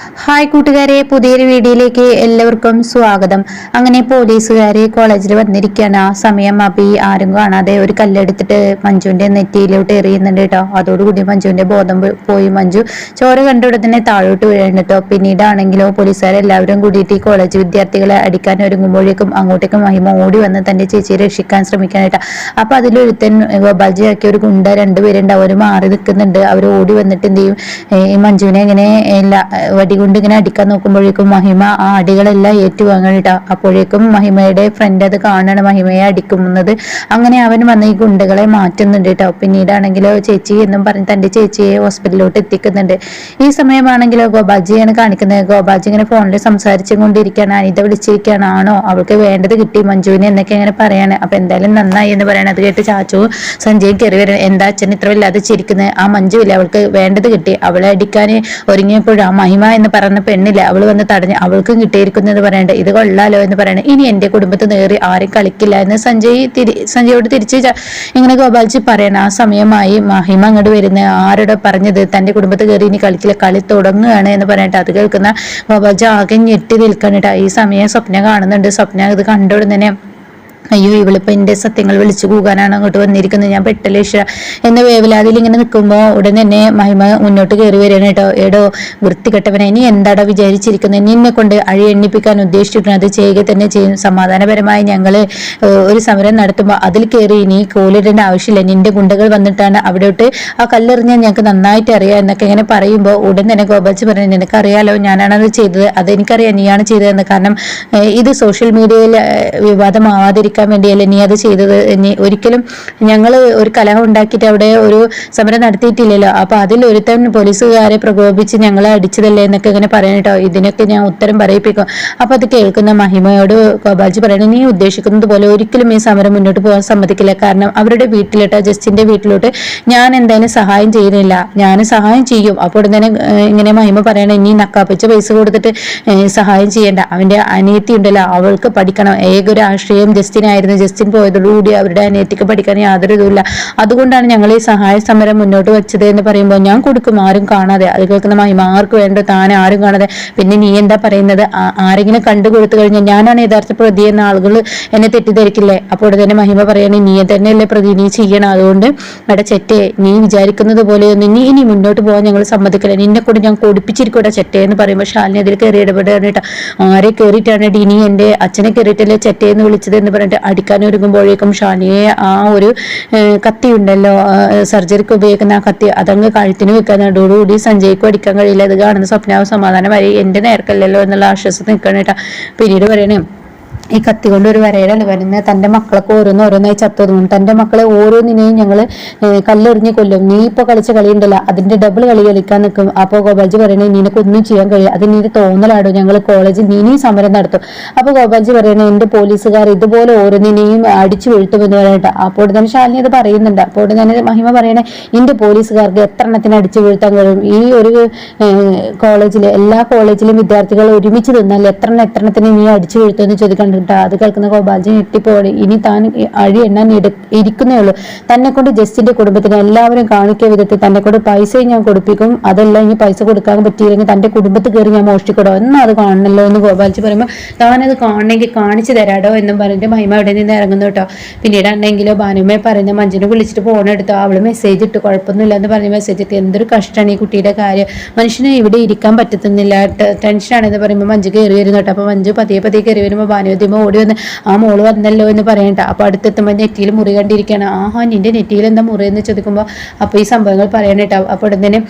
Hi കൂട്ടുകാരെ പുതിയൊരു വീഡിയോയിലേക്ക് എല്ലാവർക്കും സ്വാഗതം. അങ്ങനെ പോലീസുകാര് കോളേജിൽ വന്നിരിക്കുകയാണ് ആ സമയം അബി ആരും കാണാതെ ഒരു കല്ലെടുത്തിട്ട് മഞ്ജുവിന്റെ നെറ്റിയിലോട്ട് എറിയുന്നുണ്ട് കേട്ടോ. അതോടുകൂടി മഞ്ജുവിന്റെ ബോധം പോയി. മഞ്ജു ചോര കണ്ട തന്നെ താഴോട്ട് വീഴുന്നുണ്ട് കേട്ടോ. പിന്നീടാണെങ്കിലോ പോലീസുകാരെല്ലാവരും കൂടിയിട്ട് ഈ കോളേജ് വിദ്യാർത്ഥികളെ അടിക്കാൻ ഒരുങ്ങുമ്പോഴേക്കും അങ്ങോട്ടേക്കും മഹിമ ഓടി വന്ന് തന്റെ ചേച്ചിയെ രക്ഷിക്കാൻ ശ്രമിക്കാനായിട്ടാ അപ്പൊ അതിലൊരുത്തൻ ഗോപാൽജി ഒരു ഗുണ്ട രണ്ടുപേരുണ്ട്. അവർ മാറി നിൽക്കുന്നുണ്ട്. അവർ ഓടി വന്നിട്ട് എന്ത് ചെയ്യും? ഈ മഞ്ജുവിനെ ഇങ്ങനെ എല്ലാ കൊണ്ട് ഇങ്ങനെ അടിക്കാൻ നോക്കുമ്പോഴേക്കും മഹിമ ആ അടികളെല്ലാം ഏറ്റുവാങ്ങണിട്ടാ അപ്പോഴേക്കും മഹിമയുടെ ഫ്രണ്ട് അത് കാണാണ് മഹിമയെ അടിക്കുന്നത്. അങ്ങനെ അവൻ വന്ന് ഈ ഗുണ്ടകളെ മാറ്റുന്നുണ്ട് കേട്ടോ. പിന്നീടാണെങ്കിലോ ചേച്ചി എന്നും പറഞ്ഞ് തന്റെ ചേച്ചിയെ ഹോസ്പിറ്റലിലോട്ട് എത്തിക്കുന്നുണ്ട്. ഈ സമയമാണെങ്കിലോ ഗോപാജിയാണ് കാണിക്കുന്നത്. ഗോപാജി ഇങ്ങനെ ഫോണിൽ സംസാരിച്ചും കൊണ്ടിരിക്കുകയാണ് അനിത വിളിച്ചിരിക്കുകയാണ്. ആണോ? അവൾക്ക് വേണ്ടത് കിട്ടി. മഞ്ജുവിനെ എന്നൊക്കെ ഇങ്ങനെ പറയാണ്. അപ്പൊ എന്തായാലും നന്നായി എന്ന് പറയണത് അത് കേട്ട് ചാച്ചു സഞ്ജയ് കയറി വരും എന്താ അച്ഛൻ ഇത്ര വല്ലാതെ ചിരിക്കുന്നത്? ആ മഞ്ജുവില്ല? അവൾക്ക് വേണ്ടത് കിട്ടി. അവളെ അടിക്കാൻ ഒരുങ്ങിയപ്പോഴും ആ മഹിമ എന്ന് പറഞ്ഞ പെണ്ണില്ല അവൾ വന്ന് തടഞ്ഞ് അവൾക്കും കിട്ടിയിരിക്കുന്നു എന്ന് പറയണ്ട ഇത് കൊള്ളാലോ എന്ന് പറയണേ. ഇനി എന്റെ കുടുംബത്തിൽ നേറി ആരും കളിക്കില്ല എന്ന് സഞ്ജയ് തിരി സഞ്ജയോട് തിരിച്ച് ഇങ്ങനെ ഗോപാൽജി പറയണം. ആ സമയമായി മഹിമ അങ്ങോട്ട് വരുന്ന. ആരോടെ പറഞ്ഞത് തന്റെ കുടുംബത്തിൽ കയറി ഇനി കളിക്കില്ല കളി തുടങ്ങുകയാണ് എന്ന് പറഞ്ഞിട്ട് അത് കേൾക്കുന്ന ഗോപാൽജി ആകെ ഞെട്ടി നിൽക്കണിട്ടാ ഈ സമയം സ്വപ്ന കാണുന്നുണ്ട്. സ്വപ്ന ഇത് കണ്ടോടുന്നതിനെ അയ്യോ ഇവളിപ്പോ എന്റെ സത്യങ്ങൾ വിളിച്ചു കൂകാനാണ് അങ്ങോട്ട് വന്നിരിക്കുന്നത്. ഞാൻ പെട്ടലേഷ എന്ന വേവലാതിൽ ഇങ്ങനെ നിൽക്കുമ്പോൾ ഉടൻ തന്നെ മഹിമ മുന്നോട്ട് കയറി വരികയാണ് കേട്ടോ. എടോ വൃത്തികെട്ടവനെ ഇനി എന്താടാ വിചാരിച്ചിരിക്കുന്നത് നിന്നെ കൊണ്ട് അഴി എണ്ണിപ്പിക്കാൻ ഉദ്ദേശിച്ചിട്ടുണ്ട്? അത് ചെയ്യുക തന്നെ ചെയ്യും. സമാധാനപരമായി ഞങ്ങൾ ഒരു സമരം നടത്തുമ്പോൾ അതിൽ കയറി ഇനി കോലിടേണ്ട ആവശ്യമില്ല. നിന്റെ ഗുണ്ടകൾ വന്നിട്ടാണ് അവിടോട്ട് ആ കല്ലെറിഞ്ഞാൽ ഞങ്ങൾക്ക് നന്നായിട്ട് അറിയാം എന്നൊക്കെ ഇങ്ങനെ പറയുമ്പോൾ ഉടൻ തന്നെ ഗോപാൽജി പറഞ്ഞു നിനക്കറിയാലോ ഞാനാണ് അത് ചെയ്തത്. അതെനിക്കറിയാം നീയാണ് ചെയ്തതെന്ന്. കാരണം ഇത് സോഷ്യൽ മീഡിയയിൽ ഏഹ്, വിവാദമാവാതിരിക്കാൻ വേണ്ടിയല്ലേ നീ അത് ചെയ്തത്? നീ ഒരിക്കലും ഞങ്ങൾ ഒരു കലഹം ഉണ്ടാക്കിയിട്ട് അവിടെ ഒരു സമരം നടത്തിയിട്ടില്ലല്ലോ. അപ്പൊ അതിൽ ഒരുത്തൻ പോലീസുകാരെ പ്രകോപിച്ച് ഞങ്ങളെ അടിച്ചതല്ലേ എന്നൊക്കെ ഇങ്ങനെ പറയണം കേട്ടോ. ഇതിനൊക്കെ ഞാൻ ഉത്തരം പറയിപ്പിക്കും. അപ്പൊ അത് കേൾക്കുന്ന മഹിമയോട് ഗോപാൽജി പറയണേ നീ ഉദ്ദേശിക്കുന്നത് പോലെ ഒരിക്കലും ഈ സമരം മുന്നോട്ട് പോകാൻ സമ്മതിക്കില്ല. കാരണം അവരുടെ വീട്ടിലോട്ടോ ജസ്റ്റിന്റെ വീട്ടിലോട്ട് ഞാൻ എന്തായാലും സഹായം ചെയ്യുന്നില്ല. ഞാൻ സഹായം ചെയ്യും. അപ്പോൾ ഉടനെ ഇങ്ങനെ മഹിമ പറയണം ഇനി നക്കാപ്പിച്ച പൈസ കൊടുത്തിട്ട് സഹായം ചെയ്യേണ്ട. അവന്റെ അനിയത്തി ഉണ്ടല്ലോ അവൾക്ക് പഠിക്കണം. ഏക ഒരു ആശ്രയം ജസ്റ്റിനായിരുന്നു ജസ്റ്റിൻ പോയതോടുകൂടി അവരുടെ അനിയത്തിക്ക് പഠിക്കാൻ യാതൊരു ഇതുമില്ല. അതുകൊണ്ടാണ് ഞങ്ങൾ ഈ സഹായ സമരം മുന്നോട്ട് വെച്ചത് എന്ന് പറയുമ്പോൾ ഞാൻ കൊടുക്കും ആരും കാണാതെ. അത് കേൾക്കുന്ന മഹിമ ആർക്ക് വേണ്ട താൻ ആരും കാണാതെ. പിന്നെ നീ എന്താ പറയുന്നത്? ആരെങ്കിലും കണ്ടു കൊടുത്തു കഴിഞ്ഞാൽ ഞാനാണ് യഥാർത്ഥ പ്രതി എന്ന ആളുകൾ എന്നെ തെറ്റിദ്ധരിക്കില്ലേ? അപ്പോൾ തന്നെ മഹിമ പറയണേ നീ തന്നെയല്ലേ പ്രതി നീ ചെയ്യണം. അതുകൊണ്ട് എടാ ചെറ്റേ നീ വിചാരിക്കുന്നത് പോലെ ഒന്നും നീ ഇനി മുന്നോട്ട് പോകാൻ ഞങ്ങൾ സമ്മതിക്കില്ല. നിന്നെ കൂടെ ഞാൻ കൊടുപ്പിച്ചിരിക്കൂടാ ചെറ്റേ എന്ന് പറയുമ്പോൾ ഷാലിനെ അതിൽ കയറി ഇടപെടുകയാണ് ആരെ കയറിയിട്ടാണ് ഡി നീ എന്റെ അച്ഛനെ കയറിയിട്ടല്ലേ ചെറ്റേ എന്ന് വിളിച്ചത് എന്ന് പറഞ്ഞിട്ട് അടിക്കാൻ ഒരുങ്ങുമ്പോഴേക്കും ഷാനിയെ ആ ഒരു കത്തി ഉണ്ടല്ലോ സർജറിക്ക് ഉപയോഗിക്കുന്ന ആ കത്തി അതങ്ങ് കഴുത്തിന് വെക്കുന്നതോടുകൂടി സഞ്ജയ്ക്കും അടിക്കാൻ കഴിയില്ല. അത് കാണുന്ന സ്വപ്നാവ് സമാധാനമായി എന്റെ നേർക്കല്ലല്ലോ എന്നുള്ള ആശ്വാസം നിൽക്കണം പിന്നീട് പറയണേ ഈ കത്തി കൊണ്ട് ഒരു വരയിലാണ് വരുന്നത്. തന്റെ മക്കളൊക്കെ ഓരോന്ന് ഓരോന്നായി ചത്തൊതുങ്ങും തന്റെ മക്കളെ ഓരോന്നിനെയും ഞങ്ങൾ കല്ലെറിഞ്ഞ് കൊല്ലും. നീ ഇപ്പൊ കളിച്ച കളി ഉണ്ടല്ലോ. അതിന്റെ ഡബിൾ കളി കളിക്കാൻ നിൽക്കും. അപ്പൊ ഗോപാൽജി പറയണേ നിനക്ക് ഒന്നും ചെയ്യാൻ കഴിയും അത് നീ തോന്നലാടോ. ഞങ്ങൾ കോളേജ് നീ സമരം നടത്തും. അപ്പോൾ ഗോപാൽജി പറയണേ എന്റെ പോലീസുകാർ ഇതുപോലെ ഓരോന്നിനെയും അടിച്ചു വീഴ്ത്തുമെന്ന് പറയട്ടെ അപ്പോൾ തന്നെ ശാലിനി അത് പറയുന്നുണ്ട്. അപ്പോൾ തന്നെ മഹിമ പറയണേ എന്റെ പോലീസുകാർക്ക് എത്ര എണ്ണത്തിന് അടിച്ചു വീഴ്ത്താൻ കഴിയും? ഈ ഒരു കോളേജിൽ എല്ലാ കോളേജിലും വിദ്യാർത്ഥികൾ ഒരുമിച്ച് നിന്നാൽ എത്ര എണ്ണം എത്ര എണ്ണത്തിന് നീ അടിച്ചു വീഴ്ത്തുമെന്ന് ചോദിക്കണ്ടിട്ടാ അത് കേൾക്കുന്ന ഗോപാൽജി ഞെട്ടിപ്പോയി. ഇനി താൻ അഴി എണ്ണാൻ ഇരിക്കുന്നേ ഉള്ളൂ. തന്നെ കൊണ്ട് ജസ്റ്റിന്റെ കുടുംബത്തിന് എല്ലാവരും കാണിക്കുക വിധത്തിൽ തന്നെ കൊണ്ട് പൈസയും ഞാൻ കൊടുപ്പിക്കും. അതല്ല ഇനി പൈസ കൊടുക്കാൻ പറ്റിയില്ലെങ്കിൽ തന്റെ കുടുംബത്തിൽ കയറി ഞാൻ മോഷ്ടിക്കടോ. എന്നാ അത് കാണണല്ലോ എന്ന് ഗോപാൽജി പറയുമ്പോൾ താനത് കാണണമെങ്കിൽ കാണിച്ചു തരാടോ എന്നും പറഞ്ഞിട്ട് മഹിമ അവിടെ നിന്ന് ഇറങ്ങുന്നു കേട്ടോ. പിന്നീട് അണ്ണെങ്കിലോ ഭാനുമയെ പറയുന്ന മഞ്ജുനെ വിളിച്ചിട്ട് ഫോൺ എടുത്തു. അവൾ മെസ്സേജ് ഇട്ട്. കുഴപ്പമൊന്നുമില്ല എന്ന് പറഞ്ഞ് മെസ്സേജ് ഇട്ട്. എന്തൊരു കഷ്ടമാണ് ഈ കുട്ടിയുടെ കാര്യം. മനുഷ്യന് ഇവിടെ ഇരിക്കാൻ പറ്റത്തുന്നില്ല. ടെൻഷനാണെന്ന് പറയുമ്പോൾ മഞ്ജു കയറി വരുന്നു കേട്ടോ. അപ്പൊ മഞ്ജു പതിയെ പതിയെ കയറി വരുമ്പോൾ ഭാനുവദ്യമ ഓടി വന്ന് ആ മോൾ വന്നല്ലോ എന്ന് പറയണ്ട. അപ്പോൾ അടുത്തെത്തുമ്പോൾ നെറ്റിയിൽ മുറി കണ്ടിരിക്കുകയാണ് ആഹാ നിന്റെ നെറ്റിയിൽ എന്താ മുറി? എന്ന് ചോദിക്കുമ്പോൾ അപ്പോൾ ഈ സംഭവങ്ങൾ പറയണേട്ടോ അപ്പോൾ ഉടൻ തന്നെ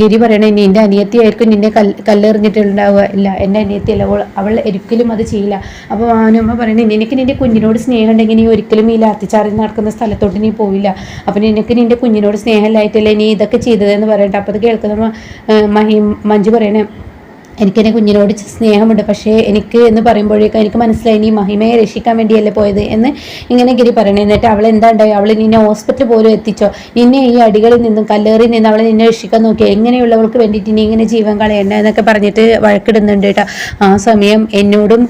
ഗിരി പറയണേ നിന്റെ അനിയത്തിയായിരിക്കും നിന്നെ കല്ല് കല്ലെറിഞ്ഞിട്ടുണ്ടാവുക. ഇല്ല എന്റെ അനിയത്തിയല്ല. അവൾ അവൾ ഒരിക്കലും അത് ചെയ്യില്ല. അപ്പോൾ ആനുമ്മ പറയണേ നിനക്ക് നിന്റെ കുഞ്ഞിനോട് സ്നേഹം ഉണ്ടെങ്കിൽ നീ ഒരിക്കലും ഈ ലാത്തിച്ചാറി നടക്കുന്ന സ്ഥലത്തോട്ട് നീ പോവില്ല. അപ്പോൾ നിനക്ക് നിന്റെ കുഞ്ഞിനോട് സ്നേഹമില്ലായിട്ടല്ലേ നീ ഇതൊക്കെ ചെയ്തതെന്ന് പറയട്ടെ അപ്പോൾ അത് കേൾക്കുന്ന മഹി മഞ്ജു പറയണേ എനിക്ക് എന്നെ കുഞ്ഞിനോട് സ്നേഹമുണ്ട്. പക്ഷേ എനിക്ക് എന്ന് പറയുമ്പോഴേക്കും എനിക്ക് മനസ്സിലായി നീ മഹിമയെ രക്ഷിക്കാൻ വേണ്ടിയല്ലേ പോയത് എന്ന് ഇങ്ങനെ ഗിരി പറയണേ. എന്നിട്ട് അവൾ എന്താ ഉണ്ടായി? അവൾ നിന്നെ ഹോസ്പിറ്റൽ പോലും എത്തിച്ചോ? നിന്നെ ഈ അടികളിൽ നിന്നും കല്ലേറിൽ നിന്ന് അവളെ നിന്നെ രക്ഷിക്കാൻ നോക്കി എങ്ങനെയുള്ളവൾക്ക് വേണ്ടിയിട്ട് നീ ഇങ്ങനെ ജീവൻ കളയണ്ട എന്നൊക്കെ പറഞ്ഞിട്ട് വഴക്കിടുന്നുണ്ട് കേട്ടോ. ആ സമയം എന്നോടും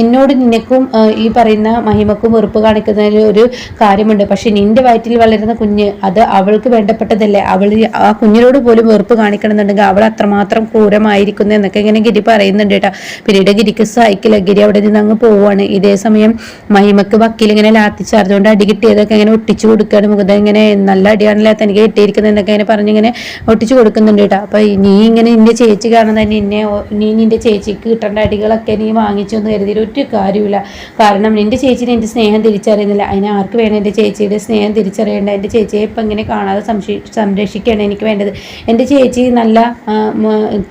എന്നോട് നിനക്കും ഈ പറയുന്ന മഹിമക്കും വെറുപ്പ് കാണിക്കുന്നതിൽ ഒരു കാര്യമുണ്ട്. പക്ഷേ നിന്റെ വയറ്റിൽ വളരുന്ന കുഞ്ഞ് അത് അവൾക്ക് വേണ്ടപ്പെട്ടതല്ലേ. അവൾ ആ കുഞ്ഞിനോട് പോലും വെറുപ്പ് കാണിക്കണമെന്നുണ്ടെങ്കിൽ അവൾ അത്രമാത്രം ക്രൂരമായിരിക്കുന്നു എന്നൊക്കെ ഇങ്ങനെ ഗിരി പറയുന്നുണ്ട് കേട്ടോ. പിന്നീട് ഗിരിക്ക് സഹായിക്കില്ല ഗിരി അവിടെ നിന്ന് അങ്ങ് പോവാണ്. ഇതേ സമയം മഹിമക്ക് വക്കീൽ ഇങ്ങനെ ലാത്തിച്ചാർജുകൊണ്ട് അടി കിട്ടിയതൊക്കെ ഇങ്ങനെ ഒട്ടിച്ചു കൊടുക്കുകയാണ്. മുഖത ഇങ്ങനെ നല്ല അടിയാണല്ലോ തനിക്ക് കിട്ടിയിരിക്കുന്നത് എന്നൊക്കെ ഇങ്ങനെ പറഞ്ഞിങ്ങനെ ഒട്ടിച്ചു കൊടുക്കുന്നുണ്ട് കേട്ടോ. അപ്പൊ നീ ഇങ്ങനെ നിന്റെ ചേച്ചി കാണുന്ന നിന്നെ നീ നിന്റെ ചേച്ചിക്ക് കിട്ടേണ്ട അടികളൊക്കെ നീ വാങ്ങിച്ചു എന്ന് കരുതിയിട്ട് ഒരു കാര്യമില്ല കാരണം നിന്റെ ചേച്ചി നിന്റെ സ്നേഹം തിരിച്ചറിയുന്നില്ല. അതിന് ആർക്ക് വേണം എന്റെ ചേച്ചിയുടെ സ്നേഹം തിരിച്ചറിയേണ്ട? എന്റെ ചേച്ചിയെ ഇപ്പം ഇങ്ങനെ കാണാതെ സംരക്ഷിക്കുകയാണ് എനിക്ക് വേണ്ടത്. എന്റെ ചേച്ചി നല്ല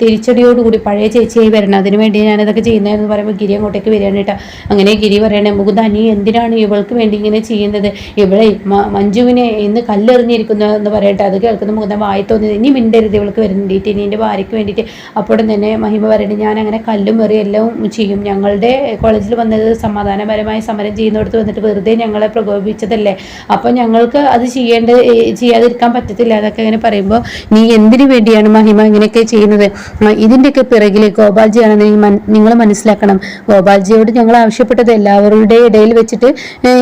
തിരിച്ചടിയോടുകൂടി പഴയ ചേച്ചിയായി വരണം. അതിന് വേണ്ടി ഞാനിതൊക്കെ ചെയ്യുന്നതെന്ന് പറയുമ്പോൾ ഗിരി അങ്ങോട്ടേക്ക് വരികയാണ് അങ്ങനെ ഗിരി പറയണേ മുകുന്ദ നീ എന്തിനാണ് ഇവൾക്ക് വേണ്ടി ഇങ്ങനെ ചെയ്യുന്നത്? ഇവളെ മഞ്ജുവിനെ ഇന്ന് കല്ലെറിഞ്ഞിരിക്കുന്നു എന്ന് പറയട്ടെ. അത് കേൾക്കുന്ന മുകുന്ദ വായി തോന്നി ഇനി മിണ്ടരുത് ഇവൾക്ക് വരുന്നുണ്ടിട്ട് ഇനി എന്റെ ഭാര്യയ്ക്ക് വേണ്ടിയിട്ട്. അപ്പോഴും തന്നെ മഹിമ പറയണേ ഞാൻ അങ്ങനെ കല്ലും എറി എല്ലാം ചെയ്യും. ഞങ്ങളുടെ കോളേജിൽ വന്നത് സമാധാനപരമായി സമരം ചെയ്യുന്നിടത്ത് വന്നിട്ട് വെറുതെ ഞങ്ങളെ പ്രകോപിപ്പിച്ചതല്ലേ? അപ്പോൾ ഞങ്ങൾക്ക് അത് ചെയ്യേണ്ട ചെയ്യാതിരിക്കാൻ പറ്റത്തില്ല. അതൊക്കെ അങ്ങനെ പറയുമ്പോൾ നീ എന്തിനു വേണ്ടിയാണ് മഹിമ ഇങ്ങനെയൊക്കെ ചെയ്യുന്നത്? ഇതിന്റെയൊക്കെ പിറകിൽ ഗോപാൽജിയാണെന്ന് നിങ്ങൾ മനസ്സിലാക്കണം. ഗോപാൽജിയോട് ഞങ്ങൾ ആവശ്യപ്പെട്ടത് എല്ലാവരുടെ ഇടയിൽ വെച്ചിട്ട്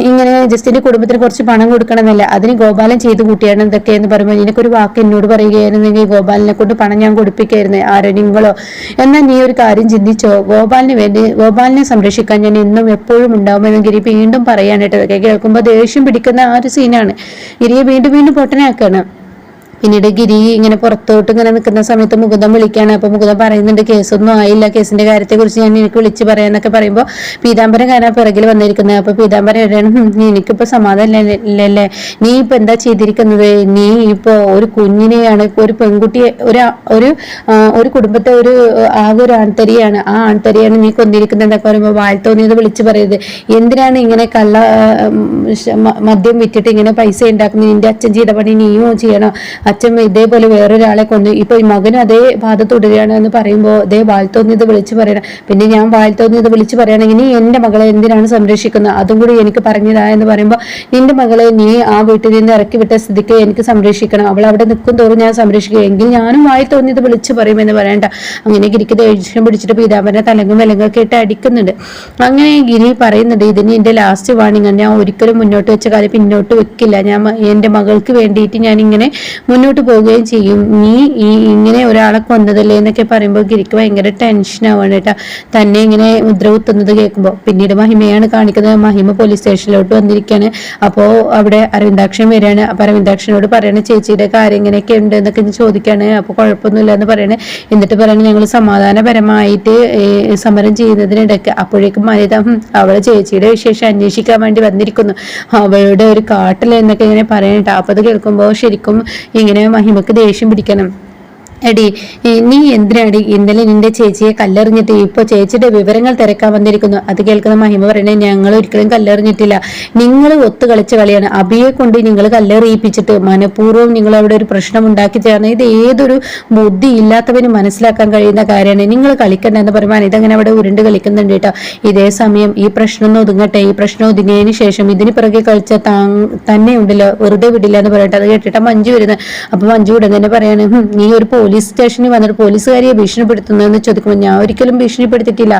ഇങ്ങനെ ജസ്റ്റിന്റെ കുടുംബത്തിന് കുറച്ച് പണം കൊടുക്കണമെന്നല്ല. അതിന് ഗോപാലൻ ചെയ്തു കൂട്ടിയാണ് ഇതൊക്കെ എന്ന് പറയുമ്പോൾ നിനക്കൊരു വാക്ക് എന്നോട് പറയുകയായിരുന്നെങ്കിൽ ഗോപാലിനെ കൊണ്ട് പണം ഞാൻ കൊടുപ്പിക്കായിരുന്നു. ആരോ നിങ്ങളോ? എന്നാൽ നീ ഒരു കാര്യം ചിന്തിച്ചോ? ഗോപാലിന് വേണ്ടി ഗോപാലിനെ സംരക്ഷിക്കാൻ ഞാൻ എന്നും എപ്പോഴും ഉണ്ടാവുമെന്ന് ഗിരി വീണ്ടും പറയാനായിട്ട് കേൾക്കുമ്പോൾ ദേഷ്യം പിടിക്കുന്ന ആ ഒരു സീനാണ് ഗിരിയെ വീണ്ടും വീണ്ടും പൊട്ടനാക്കാണ് പിന്നീട് ഗിരി ഇങ്ങനെ പുറത്തോട്ട് ഇങ്ങനെ നിൽക്കുന്ന സമയത്ത് മുകുന്ദം വിളിക്കുകയാണ് അപ്പൊ മുകുന്ദം പറയുന്നുണ്ട് കേസൊന്നും ആയില്ല. കേസിന്റെ കാര്യത്തെക്കുറിച്ച് ഞാൻ എനിക്ക് വിളിച്ച് പറയാന്നൊക്കെ പറയുമ്പോൾ പീതാംബരം കാരണം പിറകിൽ വന്നിരിക്കുന്നത്. അപ്പൊ പീതാംബരം എവിടെയാണ് എനിക്കിപ്പോ സമാധാനം ഇല്ലല്ലേ നീ ഇപ്പൊ എന്താ ചെയ്തിരിക്കുന്നത്? നീ ഇപ്പോ ഒരു കുഞ്ഞിനെയാണ് ഒരു പെൺകുട്ടിയെ ഒരു ഒരു ഒരു കുടുംബത്തെ ഒരു ആകെ ഒരു ആൺതരിയാണ്. ആ ആൺതരിയാണ് നീ കൊന്നിരിക്കുന്നത് എന്നൊക്കെ പറയുമ്പോൾ വാഴ്ത്തോന്നിയത് വിളിച്ച് പറയരുത്. എന്തിനാണ് ഇങ്ങനെ കള്ള മദ്യം വിറ്റിട്ട് ഇങ്ങനെ പൈസ ഉണ്ടാക്കുന്നത്? നിന്റെ അച്ഛൻ ചെയ്ത പണി നീയോ ചെയ്യണോ? അച്ഛൻ ഇതേപോലെ വേറൊരാളെ കൊന്നു. ഇപ്പൊ ഈ മകനും അതേ ബാധ തുടരുകയാണ് എന്ന് പറയുമ്പോൾ അതേ വാഴ്ത്തോന്നിത് വിളിച്ചു പറയണം പിന്നെ ഞാൻ വാഴ്ത്തോന്നിയത് വിളിച്ചു പറയുകയാണെങ്കിൽ നീ എന്റെ മകളെ എന്തിനാണ് സംരക്ഷിക്കുന്നത്? അതും കൂടി എനിക്ക് പറഞ്ഞതാ എന്ന് പറയുമ്പോൾ നിന്റെ മകളെ നീ ആ വീട്ടിൽ നിന്ന് ഇറക്കി വിട്ട സ്ഥിതിക്ക് എനിക്ക് സംരക്ഷിക്കണം. അവൾ അവിടെ നിൽക്കും തോറും ഞാൻ സംരക്ഷിക്കുക എങ്കിൽ ഞാനും വായി തോന്നിയത് വിളിച്ചു പറയുമെന്ന് പറയണ്ട. അങ്ങനെ ഗിരിക്ക് ദേഷ്യം പിടിച്ചിട്ട് പീതാമ്പരനെ തലങ്ങും വിലങ്ങൊക്കെ ഇട്ട് അടിക്കുന്നുണ്ട്. അങ്ങനെ ഗിരി പറയുന്നുണ്ട് ഇതിന് എന്റെ ലാസ്റ്റ് വാണിംഗ് ഞാൻ ഒരിക്കലും മുന്നോട്ട് വെച്ച കാര്യം പിന്നോട്ട് വെക്കില്ല. ഞാൻ എന്റെ മകൾക്ക് വേണ്ടിയിട്ട് ഞാൻ ഇങ്ങനെ മുന്നോട്ട് പോവുകയും ചെയ്യും. നീ ഈ ഇങ്ങനെ ഒരാളെ കൊന്നതല്ലേ എന്നൊക്കെ പറയുമ്പോൾ ഗിരിക്ക് ഭയങ്കര ടെൻഷൻ ആവാണ് കേട്ടാ. തന്നെ ഇങ്ങനെ മുദ്ര കുത്തുന്നത് കേൾക്കുമ്പോൾ പിന്നീട് മഹിമയാണ് കാണിക്കുന്നത്. മഹിമ പോലീസ് സ്റ്റേഷനിലോട്ട് വന്നിരിക്കുകയാണ് അപ്പോൾ അവിടെ അരവിന്ദാക്ഷൻ വരികയാണ്. അപ്പോൾ അരവിന്ദാക്ഷനോട് പറയണ ചേച്ചിയുടെ കാര്യം ഇങ്ങനെയൊക്കെ ഉണ്ട് എന്നൊക്കെ ചോദിക്കുകയാണ് അപ്പോൾ കുഴപ്പമൊന്നുമില്ല എന്ന് പറയണേ. എന്നിട്ട് പറയണ ഞങ്ങൾ സമാധാനപരമായിട്ട് സമരം ചെയ്യുന്നതിനിടയ്ക്ക് അപ്പോഴേക്കും മനിത അവളെ ചേച്ചിയുടെ വിശേഷം അന്വേഷിക്കാൻ വേണ്ടി വന്നിരിക്കുന്നു. അവളുടെ ഒരു കാട്ടിൽ എന്നൊക്കെ ഇങ്ങനെ പറയണ്ട അപ്പോൾ അത് കേൾക്കുമ്പോൾ ശരിക്കും ഇങ്ങനെ മഹിമക്ക് ദേഷ്യം പിടിക്കണം. എടി നീ എന്തിനാടി ഇന്നലെ നിന്റെ ചേച്ചിയെ കല്ലെറിഞ്ഞിട്ട് ഇപ്പൊ ചേച്ചിയുടെ വിവരങ്ങൾ തിരക്കാൻ വന്നിരിക്കുന്നു? അത് കേൾക്കുന്ന മഹിമ പറയണേ ഞങ്ങൾ ഒരിക്കലും കല്ലെറിഞ്ഞിട്ടില്ല. നിങ്ങൾ ഒത്തു കളിച്ച കളിയാണ്. അബിയെ കൊണ്ട് നിങ്ങൾ കല്ലെറിയിപ്പിച്ചിട്ട് മനഃപൂർവം നിങ്ങൾ അവിടെ ഒരു പ്രശ്നം ഉണ്ടാക്കി ചേർന്ന് ഇത് ഏതൊരു ബുദ്ധി ഇല്ലാത്തവന് മനസ്സിലാക്കാൻ കഴിയുന്ന കാര്യമാണ്. നിങ്ങൾ കളിക്കണ്ട എന്ന് പറയുമ്പോൾ ഇതങ്ങനെ അവിടെ ഉരുണ്ട് കളിക്കുന്നുണ്ട് കേട്ടോ. ഇതേ സമയം ഈ പ്രശ്നം ഒന്ന് ഒതുങ്ങട്ടെ. ഈ പ്രശ്നം ഒതുങ്ങിയതിന് ശേഷം ഇതിന് പിറകെ കളിച്ച തന്നെ ഉണ്ടല്ലോ. വെറുതെ വിടില്ല എന്ന് പറയട്ടെ. അത് കേട്ടിട്ട് മഞ്ജു വരുന്നത്. അപ്പൊ മഞ്ജു ഉടനെ പറയാണ് നീ ഒരു പോലീസ് സ്റ്റേഷനിൽ വന്നിട്ട് പോലീസുകാരിയെ ഭീഷണിപ്പെടുത്തുന്നതെന്ന് ചോദിക്കുമ്പോൾ ഞാൻ ഒരിക്കലും ഭീഷണിപ്പെടുത്തിയിട്ടില്ല.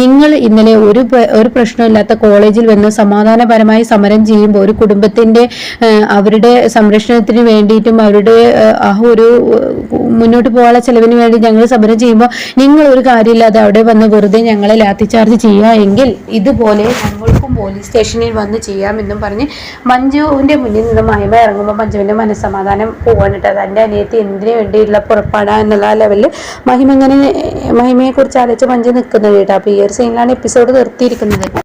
നിങ്ങൾ ഇന്നലെ ഒരു ഒരു പ്രശ്നമില്ലാത്ത കോളേജിൽ വന്ന് സമാധാനപരമായി സമരം ചെയ്യുമ്പോൾ ഒരു കുടുംബത്തിന്റെ അവരുടെ സംരക്ഷണത്തിന് വേണ്ടിയിട്ടും അവരുടെ ആ ഒരു മുന്നോട്ട് പോകാനുള്ള ചെലവിന് വേണ്ടി ഞങ്ങൾ സമരം ചെയ്യുമ്പോൾ നിങ്ങൾ ഒരു കാര്യമില്ലാതെ അവിടെ വന്ന് വെറുതെ ഞങ്ങളെ ലാത്തി ചാർജ് ചെയ്യുക എങ്കിൽ ഇതുപോലെ ഞങ്ങൾക്കും പോലീസ് സ്റ്റേഷനിൽ വന്ന് ചെയ്യാമെന്നും പറഞ്ഞ് മഞ്ജുവിന്റെ മുന്നിൽ നിന്ന് മഹിമ ഇറങ്ങുമ്പോൾ മഞ്ജുവിന്റെ മനസ്സമാധാനം പോകാനിട്ട് അത് എന്റെ അനിയത്തി എന്തിനു വേണ്ടിയുള്ള പുറപ്പാടാ എന്നുള്ള ലെവലിൽ മഹിമ ഇങ്ങനെ മഹിമയെ കുറിച്ച് ആലോചിച്ച് മഞ്ജു നിൽക്കുന്നത് കേട്ടോ അപ്പൊ ഈ ഒരു സീനിലാണ് എപ്പിസോഡ് നിർത്തിയിരിക്കുന്നത്.